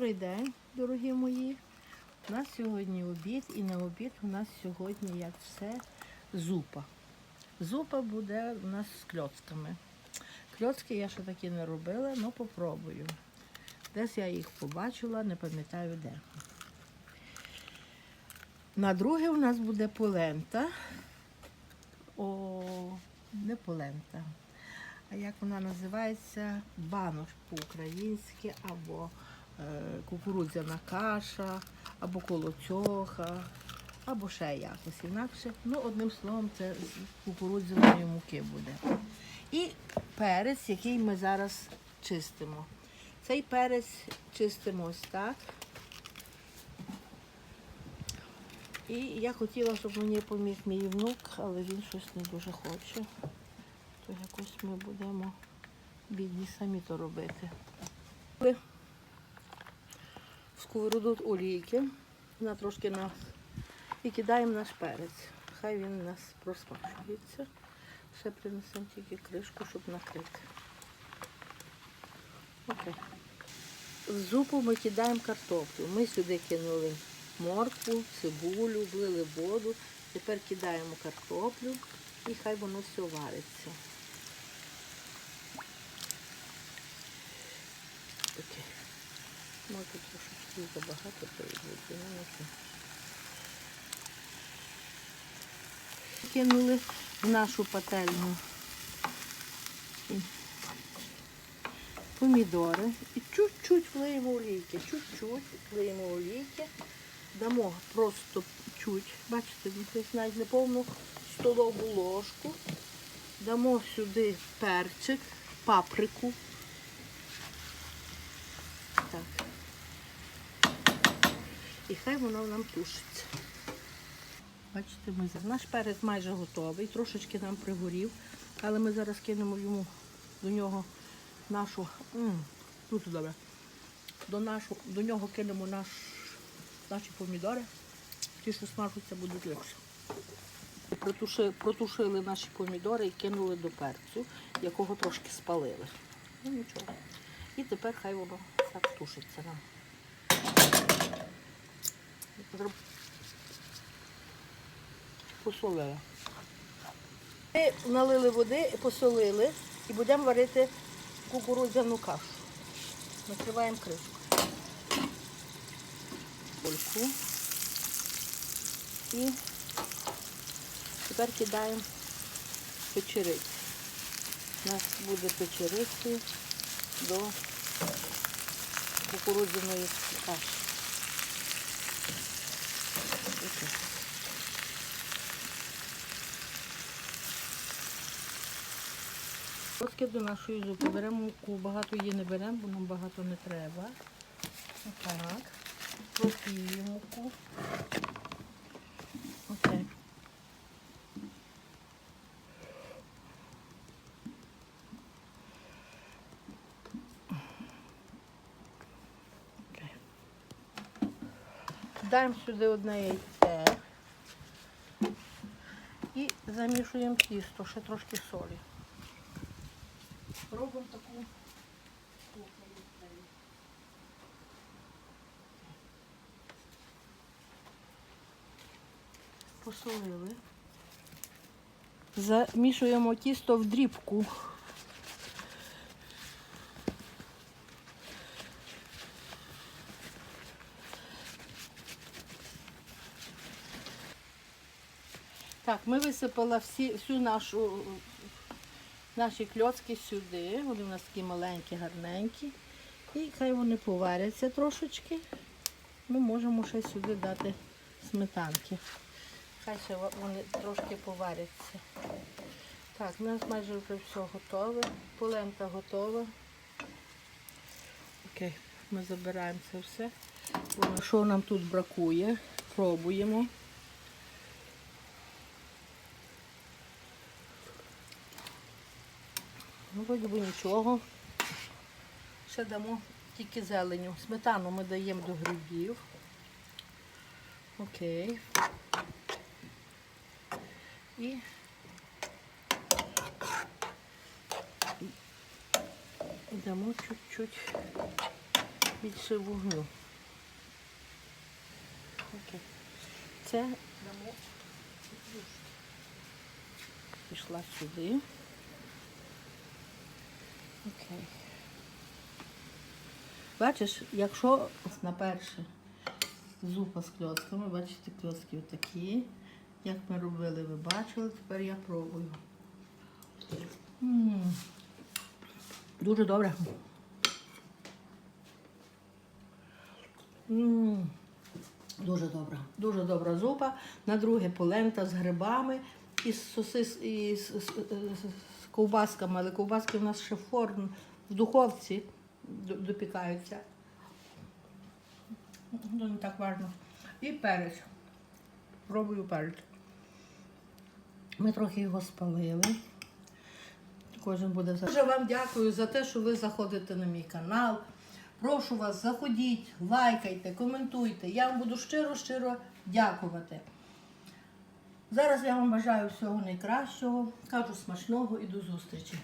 Добрий день, дорогі мої. У нас сьогодні обід і на обід у нас сьогодні, як все, зупа. Зупа буде у нас з кльоцками. Кльоцки я ще такі не робила, але попробую. Десь я їх побачила, не пам'ятаю де. На друге у нас буде полента. О, не полента. А як вона називається? Банош по-українськи, або кукурудзяна каша, або колоцьоха, або ще якось інакше. Ну, одним словом, це з кукурудзяної муки буде. І перець, який ми зараз чистимо. Цей перець чистимо ось так. І я хотіла, щоб мені поміг мій внук, але він щось не дуже хоче. То якось ми будемо бідні самі то робити. Сковороду олійки, вона трошки на і кидаємо наш перець. Хай він у нас просмажується. Ще принесемо тільки кришку, щоб накрити. Окей. В зупу ми кидаємо картоплю. Ми сюди кинули моркву, цибулю, влили воду. Тепер кидаємо картоплю і хай воно все вариться. Окей. Може трошки забагато нічого. Кинули в нашу пательню. Помідори і чуть-чуть влиємо олійки, чуть-чуть влиємо олійки, дамо просто чуть, бачите, десь навіть не повну столову ложку, дамо сюди перчик, паприку. Так. І хай воно нам тушиться. Бачите, ми зараз- наш перець майже готовий, трошечки нам пригорів, але ми зараз кинемо йому до нього нашу. Тут добре. До, нашу, до нього кинемо наш, наші помідори. Ті, що смажуться, будуть легше. Протуши, протушили наші помідори і кинули до перцю, якого трошки спалили. Ну нічого. І тепер хай воно так тушиться нам. Посолила. Ми налили води, посолили і будемо варити кукурудзяну кашу. Накриваємо кришку. Польку. І тепер кидаємо печериці. У нас буде печериці до кукурудзяної каші. Трошки до нашої зупи. Беремо муку, багато її не беремо, бо нам багато не треба. Отак. Просіюємо муку. Окей. Даємо сюди одне яйце і замішуємо тісто, ще трошки солі. Робимо таку посолили. Замішуємо тісто в дрібку. Так, ми висипали всі, всю нашу наші кльоцки сюди. Вони у нас такі маленькі, гарненькі. І хай вони поваряться трошечки. Ми можемо ще сюди дати сметанки. Хай ще вони трошки поваряться. Так, у нас майже вже все готове. Полента готова. Окей, ми забираємо це все. Що нам тут бракує? Пробуємо. Ну, вроді би нічого. Ще дамо тільки зеленю. Сметану ми даємо до грибів. Окей. І і дамо чуть-чуть більше вогню. Окей. Це дамо. Пішла сюди. Окей. Бачиш, якщо на перше зупа з кльоцками, бачите, кльоцки отакі. Як ми робили, ви бачили, тепер я пробую. М. Дуже добре. М. Дуже добра. Дуже добра зупа. На друге полента з грибами і з сосис і з ковбасками, але ковбаски в нас ще форм в духовці допікаються. Ну, не так важно. І перець. Пробую перець. Ми трохи його спалили. Кожен буде за. Дуже вам дякую за те, що ви заходите на мій канал. Прошу вас, заходіть, лайкайте, коментуйте. Я вам буду щиро-щиро дякувати. Зараз я вам бажаю всього найкращого. Кажу смачного і до зустрічі.